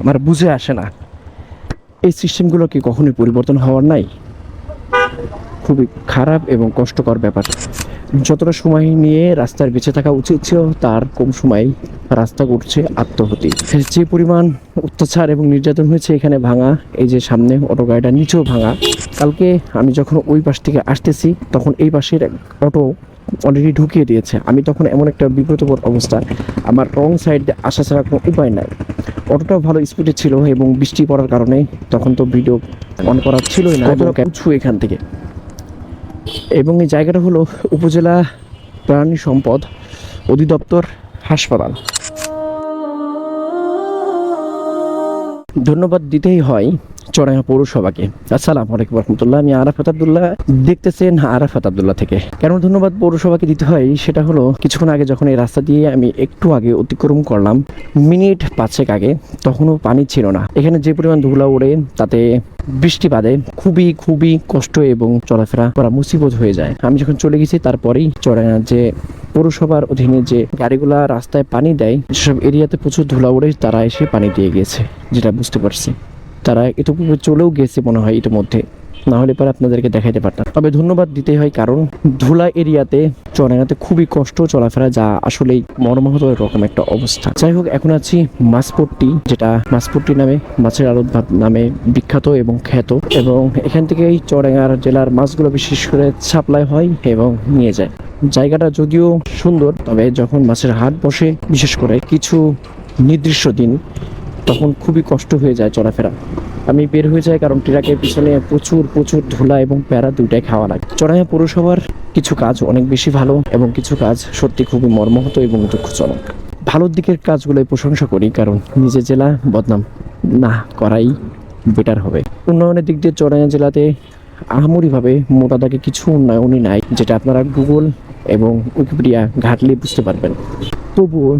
আমার বুঝে আসে না। এই সিস্টেমগুলো কি কখনোই পরিবর্তন হওয়ার নাই? খুবই খারাপ এবং কষ্টকর ব্যাপার। যতটা সময় নিয়ে রাস্তার বেঁচে থাকা উচিত ছিল, তার কম সময় রাস্তা করছে আত্মহতি যে পরিমাণ অত্যাচার এবং নির্যাতন হয়েছে এখানে ভাঙা, এই যে সামনে অটো গাড়িটা নিচেও ভাঙা, কালকে আমি যখন ওই পাশ থেকে আসতেছি, তখন এই পাশের অটো অলরেডি ঢুকিয়ে দিয়েছে। আমি তখন এমন একটা বিব্রতকর অবস্থা। আমার রং সাইড আসা ছাড়া কোনো উপায় নাই। অটোটাও ভালো স্পিডে ছিল এবং বৃষ্টি পড়ার কারণে তখন তো ভিডিও অন করা ছিলই না। এবং উঁচু এখান থেকে? এবং এই জায়গাটা হলো উপজেলা প্রাণী সম্পদ অধিদপ্তর হাসপাতাল। ধন্যবাদ দিতেই হয়। চড়াইয়া পৌরসভাকে। আসসালামু আলাইকুম রহমতুল্লাহ আমি আরাফাত আবদুল্লাহ। দেখতেছেন আরাফাত আবদুল্লাহ থেকে। কেন ধন্যবাদ পৌরসভাকে দিতে হয়? সেটা হলো, কিছুক্ষণ আগে যখন এই রাস্তা দিয়ে আমি একটু আগে অতিক্রম করলাম, মিনিট পাঁচেক আগে, তখনও পানি ছিল না। এখানে যে পরিমাণ ধুলা ওড়ে, তাতে বৃষ্টি বাদে খুবই খুবই কষ্ট এবং চলাফেরা করা মুসিবত হয়ে যায়। আমি যখন চলে গেছি, তারপরেই চড়াইয়া যে পৌরসভার অধীনে যে গাড়িগুলা রাস্তায় পানি দেয়, যেসব এরিয়াতে প্রচুর ধুলা ওড়ে, তারা এসে পানি দিয়ে গিয়েছে যেটা বুঝতে পারছি। তারা এটুকু চলেও গেছে মনে হয় ইতিমধ্যে। না হলে পরে আপনাদেরকে দেখাইতে পারতাম। তবে ধন্যবাদ দিতে হয়, কারণ ধুলা এরিয়াতে চড়াইনাতে খুবই কষ্ট, চলাফেরা যা আসলেই মর্মাহত রকম একটা অবস্থা। যাই হোক, এখন আছি মাছপট্টি, যেটা মাছপট্টি নামে, মাছের আড়ত ভাত নামে বিখ্যাত এবং খ্যাত। এবং এখান থেকেই চড়াঙ্গার জেলার মাছগুলো বিশেষ করে সাপ্লাই হয় এবং নিয়ে যায়। জায়গাটা যদিও সুন্দর, তবে যখন মাছের হাট বসে, বিশেষ করে কিছু নির্দিষ্ট দিন তখন খুবই কষ্ট হয়ে যায় চলাফেরা। আমি বের হয়ে যাই কারণ ট্রাকের পিছনে প্রচুর প্রচুর ধুলা এবং প্যারা দুইটাই খাওয়া লাগে। চড়াইয়া পৌরসভার কিছু কাজ অনেক বেশি ভালো এবং কিছু কাজ সত্যি খুবই মর্মহত এবং দুঃখজনক। ভালোর দিকের কাজগুলোই প্রশংসা করি কারণ নিজের জেলা বদনাম না করাই বেটার হবে। উন্নয়নের দিক দিয়ে চড়াইয়া জেলাতে আহামরিভাবে মোটা দাগে কিছু উন্নয়নই নাই, যেটা আপনারা গুগল এবং উইকিপিডিয়া ঘাটলে বুঝতে পারবেন। তবুও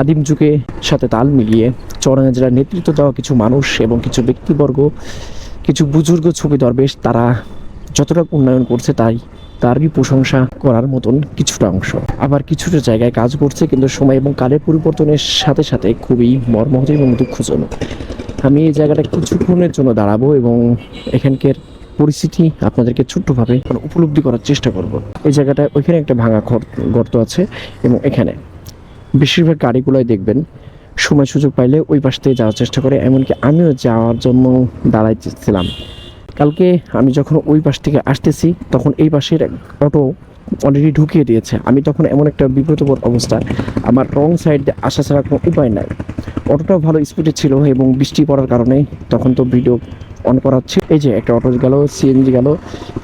আদিম যুগে সাথে তাল মিলিয়ে চরণা জেলার নেতৃত্ব দেওয়া কিছু মানুষ এবং কিছু ব্যক্তিবর্গ, কিছু বুজুর্গ ছবি দরবেশ, তারা যতটা উন্নয়ন করছে তাই তারই প্রশংসা করার মতন কিছুটা অংশ। আবার কিছুটা জায়গায় কাজ করছে, কিন্তু সময় এবং কালের পরিবর্তনের সাথে সাথে খুবই মর্মাহত এবং দুঃখজনক। আমি এই জায়গাটা কিছুক্ষণের জন্য দাঁড়াবো এবং এখানকার পরিস্থিতি আপনাদেরকে ছোট্টভাবে উপলব্ধি করার চেষ্টা করব। এই জায়গাটা ওইখানে একটা ভাঙা গর্ত আছে এবং এখানে। বেশিরভাগ গাড়িগুলোই দেখবেন সময় সুযোগ পাইলে ওই পাশ থেকে যাওয়ার চেষ্টা করে, এমনকি আমিও যাওয়ার জন্য দাঁড়াইতেছিলাম। কালকে আমি যখন ওই পাশ থেকে আসতেছি, তখন এই পাশের অটো অলরেডি ঢুকিয়ে দিয়েছে। আমি তখন এমন একটা বিব্রতকর অবস্থা, আমার রং সাইড আসা ছাড়া কোনো উপায় নাই। অটোটাও ভালো স্পিডে ছিল এবং বৃষ্টি পড়ার কারণে তখন তো ভিডিও অন করা হচ্ছে। এই যে একটা অটো গেল সিএনজি গেল,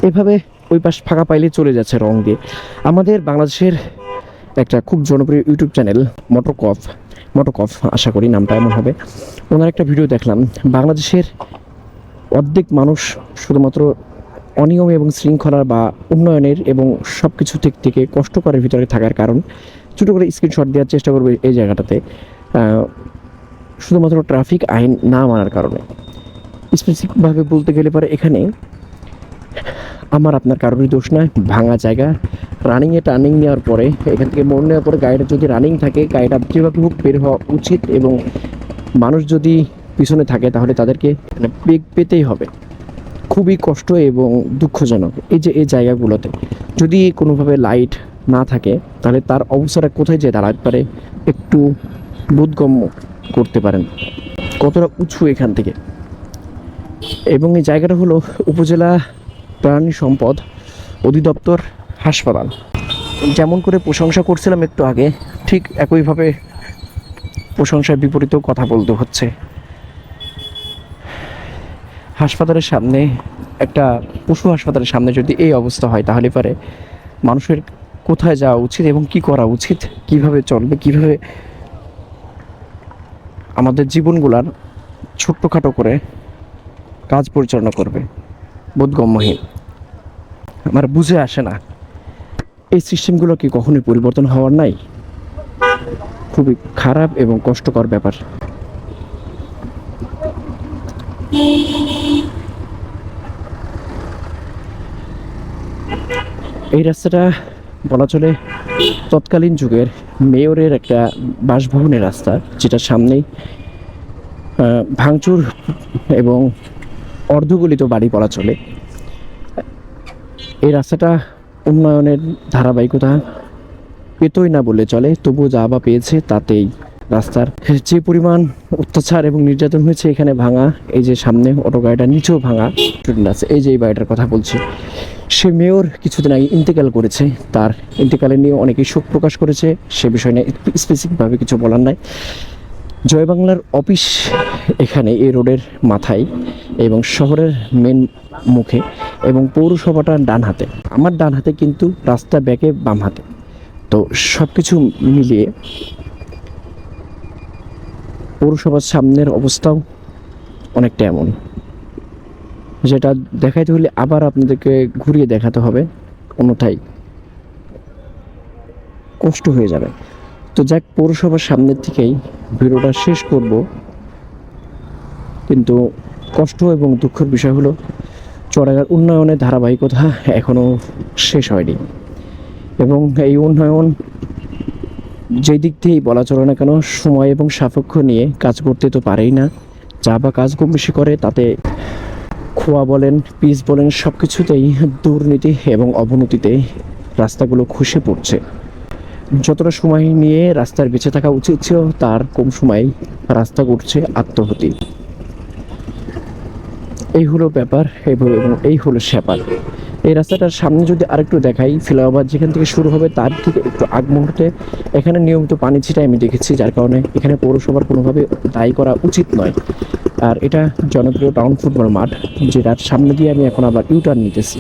এভাবে ওই পাশ ফাঁকা পাইলে চলে যাচ্ছে রং দিয়ে। আমাদের বাংলাদেশের একটা খুব জনপ্রিয় ইউটিউব চ্যানেল মোটোকফ মোটোকফ, আশা করি নামটা এমন হবে। ওনার একটা ভিডিও দেখলাম। বাংলাদেশের অর্ধেক মানুষ শুধুমাত্র অনিয়ম এবং শৃঙ্খলা বা উন্নয়নের এবং সব কিছু দিক থেকে কষ্টকরের ভিতরে থাকার কারণ। ছোটো করে স্ক্রিনশট দেওয়ার চেষ্টা করবে এই জায়গাটাতে। শুধুমাত্র ট্রাফিক আইন না মানার কারণে। স্পেসিফিকভাবে বলতে গেলে পরে এখানে আমার, আপনার কারোরই দোষ নয়। ভাঙা জায়গা রানিংয়ে টার্নিং নেওয়ার পরে, এখান থেকে মোড় নেওয়ার পরে গাড়িটা যদি রানিং থাকে, গাড়িটা যেভাবে হোক বের হওয়া উচিত এবং মানুষ যদি পিছনে থাকে তাহলে তাদেরকে মানে বেগ পেতেই হবে। খুবই কষ্ট এবং দুঃখজনক এই যে এই জায়গাগুলোতে। যদি কোনোভাবে লাইট না থাকে, তাহলে তার অবস্থাটা কোথায় যেয়ে দাঁড়াতে পারে একটু বোধগম্য করতে পারেন। কতটা উঁচু এখান থেকে। এবং এই জায়গাটা হলো উপজেলা প্রাণী সম্পদ অধিদপ্তর হাসপাতাল। যেমন করে প্রশংসা করছিলাম একটু আগে, ঠিক একইভাবে প্রশংসার বিপরীতেও কথা বলতে হচ্ছে। হাসপাতালের সামনে, একটা পশু হাসপাতালের সামনে যদি এই অবস্থা হয়, তাহলে পারে মানুষের কোথায় যাওয়া উচিত এবং কি করা উচিত, কীভাবে চলবে, কীভাবে আমাদের জীবনগুলার ছোট্টখাটো করে কাজ পরিচালনা করবে। বোধগম্যহীন। আমার বুঝে আসে না। এই সিস্টেমগুলো কি কখনোই পরিবর্তন হওয়ার নাই? খুবই খারাপ এবং কষ্টকর ব্যাপার। এই রাস্তাটা বলা চলে তৎকালীন যুগের মেয়রের একটা বাসভবনের রাস্তা, যেটা সামনেই ভাঙচুর এবং অর্ধগলিত বাড়ি বলা চলে। এই রাস্তাটা উন্নয়নের ধারাবাহিকতা পেতই না বলে চলে তবু যা বা পেয়েছে তাতেই। রাস্তার যে পরিমাণ অত্যাচার এবং নির্যাতন হয়েছে এখানে ভাঙা, এই যে সামনে অটো গাড়িটা নিচেও ভাঙা স্টুডেন্ট আছে। এই যে এই বাড়িটার কথা বলছি। সে মেয়র কিছুদিন আগে ইন্তেকাল করেছে। তার ইন্তেকালে নিয়ে অনেকেই শোক প্রকাশ করেছে। সে বিষয় নিয়ে স্পেসিফিকভাবে কিছু বলার নাই। জয় বাংলার অফিস এখানে এই রোডের মাথায় এবং শহরের মেন মুখে এবং পৌরসভাটা ডান হাতে আমার ডান হাতে কিন্তু রাস্তা ব্যাকে বাম হাতে তো সব কিছু মিলিয়ে পৌরসভার সামনের অবস্থাও অনেকটা এমন। যেটা দেখাইতে হলে আবার আপনাদেরকে ঘুরিয়ে দেখাতে হবে, অন্যথায় কষ্ট হয়ে যাবে। তো যাক, পৌরসভার সামনের থেকেই ভিডিওটা শেষ করব। কিন্তু কষ্ট এবং দুঃখের বিষয় হলো চড়াগার উন্নয়নের ধারাবাহিকতা এখনও শেষ হয়নি। এবং এই উন্নয়ন যে দিক দিয়েই বলা চলে না কেন, সময় এবং সাপেক্ষ নিয়ে কাজ করতে তো পারেই না। যা বা কাজ কম বেশি করে, তাতে খোয়া বলেন পিস বলেন সব কিছুতেই দুর্নীতি এবং অবনতিতে রাস্তাগুলো খসে পড়ছে। যতটা সময় নিয়ে রাস্তার বেঁচে থাকা উচিত ছিল, তার কম সময় রাস্তা করছে আত্মহতি এই হলো ব্যাপার এবং এই হলো শ্যাপার এই রাস্তাটার সামনে যদি আরেকটু দেখাই ফ্লাইওভার যেখান থেকে শুরু হবে তার থেকে একটু আগ মুহূর্তে, এখানে নিয়মিত পানি ছিটা আমি দেখেছি, যার কারণে এখানে পৌরসভার কোনোভাবে দায়ী করা উচিত নয়। আর এটা জনপ্রিয় টাউন ফুটবল মাঠ, যেটার সামনে দিয়ে আমি এখন আবার ইউটার্ন নিতেছি।